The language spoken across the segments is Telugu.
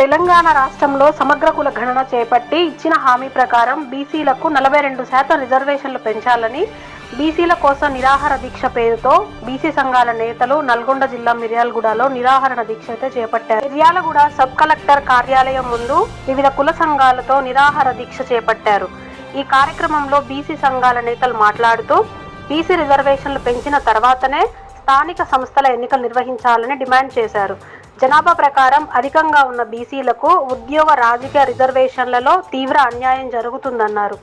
తెలంగాణ రాష్ట్రంలో సమగ్ర కుల గణన చేపట్టి ఇచ్చిన హామీ ప్రకారం బీసీలకు నలభై రెండు శాతం రిజర్వేషన్లు పెంచాలని బీసీల కోసం నిరాహార దీక్ష పేరుతో బీసీ సంఘాల నేతలు నల్గొండ జిల్లా మిర్యాలగూడలో నిరాహరణ దీక్ష అయితే చేపట్టారు. మిర్యాలగూడ సబ్ కలెక్టర్ కార్యాలయం ముందు వివిధ కుల సంఘాలతో నిరాహార దీక్ష చేపట్టారు. ఈ కార్యక్రమంలో బీసీ సంఘాల నేతలు మాట్లాడుతూ బీసీ రిజర్వేషన్లు పెంచిన తర్వాతనే స్థానిక సంస్థల ఎన్నికలు నిర్వహించాలని డిమాండ్ చేశారు. జనాభా ప్రకారం అధికంగా ఉన్న బీసీలకు ఉద్యోగ రాజకీయ రిజర్వేషన్లలో తీవ్ర అన్యాయం జరుగుతుందన్నారు.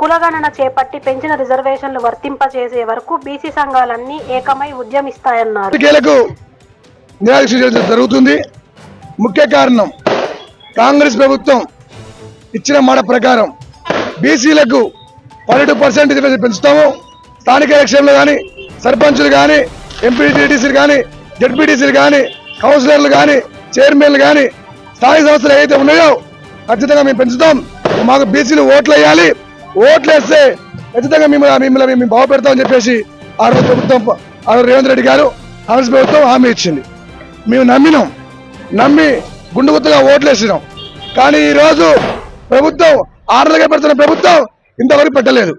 కులగణన చేపట్టి పెంచిన రిజర్వేషన్లు వర్తింపచేసే వరకు బీసీ సంఘాలన్నీ ఏకమై ఉద్యమిస్తాయన్నారు. జరుగుతుంది. ముఖ్య కారణం కాంగ్రెస్ ప్రభుత్వం ఇచ్చిన మాట ప్రకారం బీసీలకు పన్నెండు పర్సెంట్ పెంచుతాము. స్థానిక ఎలక్షన్లు కానీ సర్పంచులు కానీ ఎంపీటీసీలు కానీ జడ్పీటీసీలు కానీ కౌన్సిలర్లు కానీ చైర్మన్లు కానీ స్థాయి సంస్థలు ఏవైతే ఉన్నాయో ఖచ్చితంగా మేము పెంచుతాం. మాకు బీసీలు ఓట్లు వేయాలి. ఓట్లు వేస్తే ఖచ్చితంగా మిమ్మల్ని మిమ్మల్ని మేము బాగుపెడతామని చెప్పేసి ఆ రోజు ప్రభుత్వం ఆ రోజు రేవంత్ రెడ్డి గారు కాంగ్రెస్ ప్రభుత్వం హామీ ఇచ్చింది. మేము నమ్మినాం. నమ్మి గుండు గుత్తగా ఓట్లు వేసినాం. కానీ ఈరోజు ప్రభుత్వం ఆరులుగా పెడుతున్న ప్రభుత్వం ఇంతవరకు పెట్టలేదు.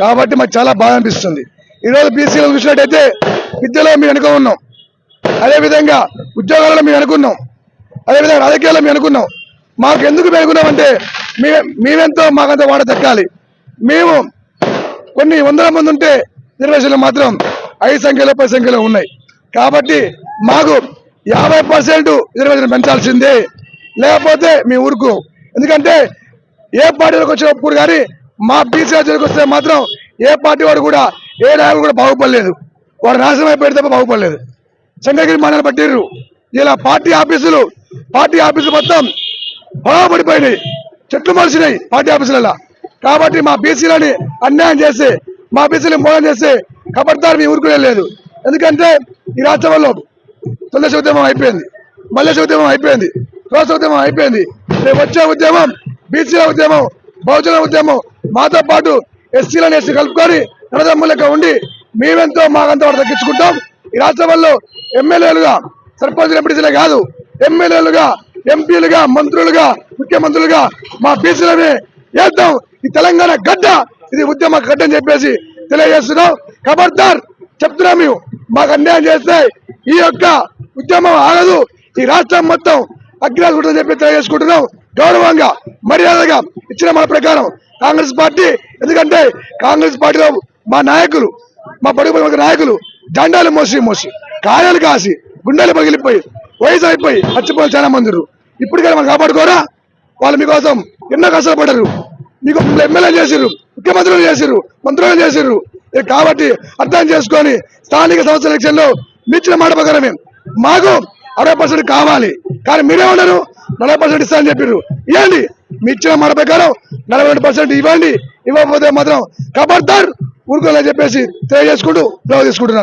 కాబట్టి మాకు చాలా బాధ అనిపిస్తుంది. ఈరోజు బీసీలు చూసినట్టయితే విద్యలో మేము వెనుక ఉన్నాం. అదేవిధంగా ఉద్యోగాలలో మేము అనుకున్నాం. అదేవిధంగా రాజకీయాల్లో మేము అనుకున్నాం. మాకు ఎందుకు మేము మీ మేమెంతో మాకంత వాడ దక్కాలి. మేము కొన్ని వందల మంది ఉంటే రిజర్వేషన్లు మాత్రం ఐదు సంఖ్యలో పది సంఖ్యలో ఉన్నాయి. కాబట్టి మాకు యాభై పర్సెంట్ రిజర్వేషన్ పెంచాల్సిందే. లేకపోతే మీ ఊరుకు. ఎందుకంటే ఏ పార్టీలోకి వచ్చినప్పుడు కానీ మా బీసీ రాజ్యానికి వస్తే మాత్రం ఏ పార్టీ వాడు కూడా ఏ నాయకుడు కూడా బాగుపడలేదు. వాడు నాశనం అయిపోయిన తప్ప బాగుపడలేదు. శంకరగిరి మండలం పట్టిర్రు. ఇలా పార్టీ ఆఫీసులు పార్టీ ఆఫీసులు మొత్తం బాగుపడిపోయినాయి చెట్లు మలిసినాయి పార్టీ ఆఫీసులలో. కాబట్టి మా బీసీలని అన్యాయం చేసి మా బీసీలు మోసం చేసి కబడ్దారు మీ ఊరుకునే లేదు. ఎందుకంటే ఈ రాష్ట్రంలో తొలిదశ ఉద్యమం అయిపోయింది మల్లేశ ఉద్యమం అయిపోయింది రోస ఉద్యమం అయిపోయింది. రేపు వచ్చే ఉద్యమం బీసీల ఉద్యమం బహుజన ఉద్యమం మాతో పాటు ఎస్సీలను ఎస్సీ కలుపుకొని నడదమ్ము ఉండి మేమెంతో మాకంతా తగ్గించుకుంటాం. ఈ రాష్ట్రంలో ఎమ్మెల్యేలుగా సర్పంచ్ ఎంపీసీలే కాదు ఎమ్మెల్యేలుగా ఎంపీలుగా మంత్రులుగా ముఖ్యమంత్రులుగా మా బీసీలని వేద్దాం ఈ తెలంగాణ గడ్డ ఇది ఉద్యమ గడ్డ అని చెప్పేసి తెలియజేస్తున్నాం. ఖబర్దార్ చెప్తున్నాం మేము. మాకు అన్యాయం చేస్తే ఈ యొక్క ఉద్యమం ఆగదు. ఈ రాష్ట్రం మొత్తం అగ్రాలు ఉంటుందని చెప్పి తెలియజేసుకుంటున్నాం. గౌరవంగా మర్యాదగా ఇచ్చిన మన ప్రకారం కాంగ్రెస్ పార్టీ ఎందుకంటే కాంగ్రెస్ పార్టీలో మా నాయకులు మా బడుగు బడుగు నాయకులు జెండాలు మోసి మోసి. కాయలు కాసి గుండెలు పగిలిపోయి వయసు అయిపోయి మర్చిపోయి చాలా మంది ఉన్నారు. ఇప్పటికైనా మనం కాపాడుకోరా? వాళ్ళు మీకోసం ఎన్నో కష్టపడ్డారు మీకు ఎమ్మెల్యే చేసిర్రు ముఖ్యమంత్రులు చేసిర్రు మంత్రులు చేసిర్రు. కాబట్టి అర్థం చేసుకొని స్థానిక సంస్థల ఎలక్షన్లో మించిన మాట ప్రకారమే మాకు అరవై పర్సెంట్ కావాలి. కానీ మీరే ఉండరు నలభై పర్సెంట్ ఇస్తా అని చెప్పారు ఇవ్వండి. మీ మాట ప్రకారం నలభై రెండు పర్సెంట్ ఇవ్వండి. ఇవ్వకపోతే మాత్రం ఖబర్దార్ ఊరుకోవాలని చెప్పేసి తెలియజేసుకుంటూ సెలవు తీసుకుంటున్నాను.